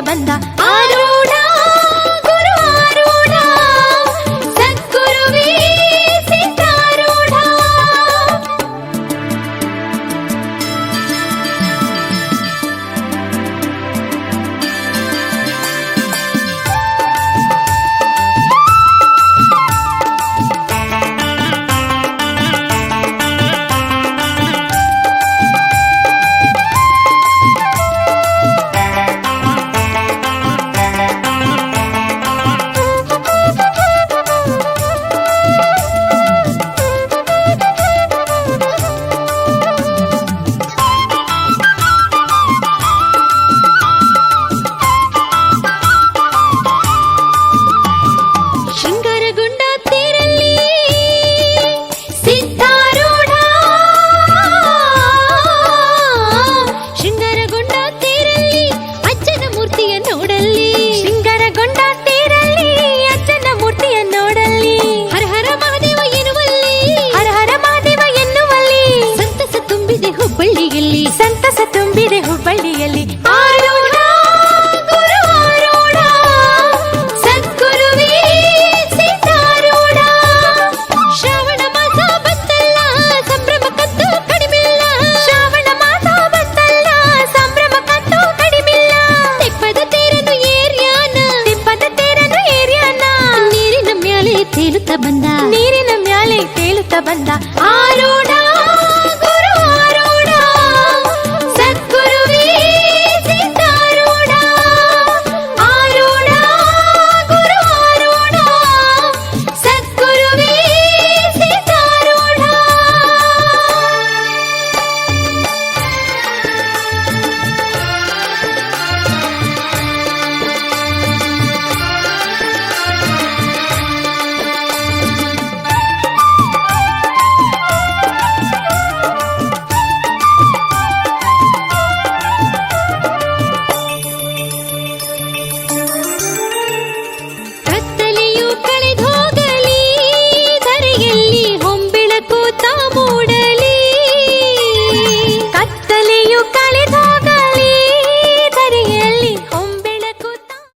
ಬಂದ ಆರು ನಡೆಯಲಿ ತೇಲುತ್ತ ಬಂದ ನೀರಿನ ಮ್ಯಾಲೆ ತೇಲುತ್ತ ಬಂದ ಆರೋಡ